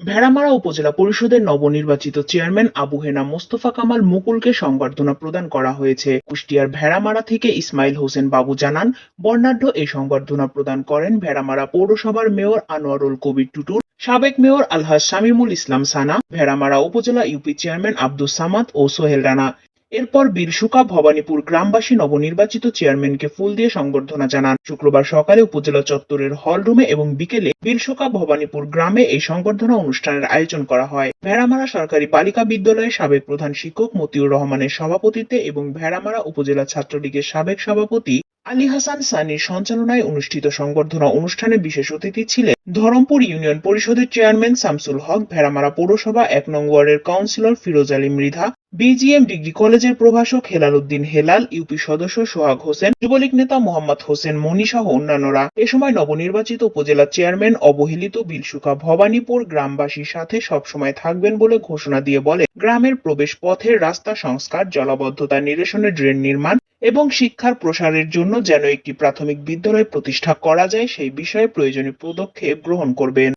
ভেড়ামারা উপজেলা পরিষদের নবনির্বাচিত চেয়ারম্যান আবু হেনা মোস্তফা কামাল মুকুলকে সংবর্ধনা প্রদান করা হয়েছে। কুষ্টিয়ার ভেড়ামারা থেকে ইসমাইল হোসেন বাবু জানান, বর্ণাঢ্য এই সংবর্ধনা প্রদান করেন ভেড়ামারা পৌরসভার মেয়র আনোয়ারুল কবির টুটুর সাবেক মেয়র আলহাজ শামিমুল ইসলাম সানা, ভেড়ামারা উপজেলা ইউপি চেয়ারম্যান আব্দুস সামাদ ও সোহেল রানা। এরপর বীরসুকা ভবানীপুর গ্রামবাসী নবনির্বাচিত চেয়ারম্যানকে ফুল দিয়ে সংবর্ধনা জানান। শুক্রবার সকালে উপজেলা চত্বরের হল রুমে এবং বিকেলে বীরসুকা ভবানীপুর গ্রামে এই সংবর্ধনা অনুষ্ঠানের আয়োজন করা হয়। ভেড়ামারা সরকারি বালিকা বিদ্যালয়ের সাবেক প্রধান শিক্ষক মতিউর রহমানের সভাপতিত্বে এবং ভেড়ামারা উপজেলা ছাত্রলীগের সাবেক সভাপতি আলী হাসান সানির সঞ্চালনায় অনুষ্ঠিত সংবর্ধনা অনুষ্ঠানে বিশেষ অতিথি ছিলেন ধরমপুর ইউনিয়ন পরিষদের চেয়ারম্যান শামসুল হক, ভেড়ামারা পৌরসভা এক নং ওয়ার্ডের councillor Firoz Ali Mridha BGM degree কলেজের প্রভাষক হেলাল উদ্দিন হেলাল, ইউপি সদস্য সোহাগ হোসেন, যুবলীগ নেতা মোহাম্মদ হোসেন মনি সহ অন্যান্যরা। এ সময় নবনির্বাচিত উপজেলা চেয়ারম্যান অবহেলিত বিলসুকা ভবানীপুর গ্রামবাসীর সাথে সবসময় থাকবেন বলে ঘোষণা দিয়ে বলে, গ্রামের প্রবেশ পথের রাস্তা সংস্কার, জলাবদ্ধতা নিরসনে ড্রেন নির্মাণ এবং শিক্ষার প্রসারের জন্য যেন একটি প্রাথমিক বিদ্যালয় প্রতিষ্ঠা করা যায়, সেই বিষয়ে প্রয়োজনীয় পদক্ষেপ গ্রহণ করবেন।